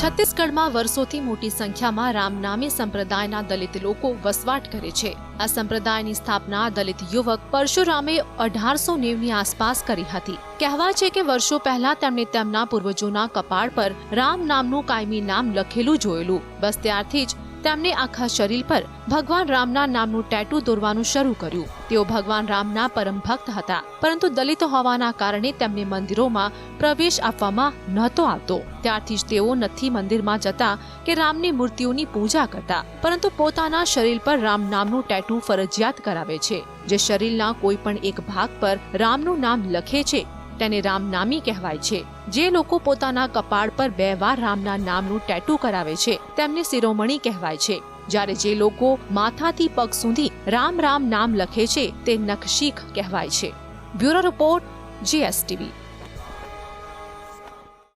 છત્તીસગઢમાં વર્ષોથી મોટી સંખ્યામાં રામનામી સંપ્રદાયના દલિત લોકો વસવાટ કરે છે. આ સંપ્રદાયની સ્થાપના દલિત યુવક પરશુરામે અઢારસો નેવની આસપાસ કરી હતી. કહેવાય છે કે વર્ષો પહેલા તેમણે તેમના પૂર્વજોના કપાળ પર રામ નામનું કાયમી નામ લખેલું જોયેલું. બસ ત્યારથી જ તેમણે આખા શરીર પર ભગવાન રામના નામનું ટેટુ દોરવાનું શરૂ કર્યું. તેઓ ભગવાન રામના પરમ ભક્ત હતા, પરંતુ દલિત હોવાના કારણે તેમને મંદિરોમાં પ્રવેશ આપવામાં નહોતો આવતો. ત્યારથી જ તેઓ નથી મંદિરમાં જતા કે રામની મૂર્તિઓની પૂજા કરતા, પરંતુ પોતાના શરીર પર રામ નામનું ટેટુ ફરજિયાત કરાવે છે. જે શરીરના કોઈ પણ એક ભાગ પર રામનું નામ લખે છે તેને રામનામી કહેવાય છે. જે લોકો પોતાના કપાળ પર બે વાર રામના નામનું ટેટુ કરાવે છે, તેમને શિરોમણી કહેવાય છે. જ્યારે જે લોકો માથાથી પગ સુધી રામ રામ નામ લખે છે, તે નખશીખ કહેવાય છે. Bureau report, GSTV.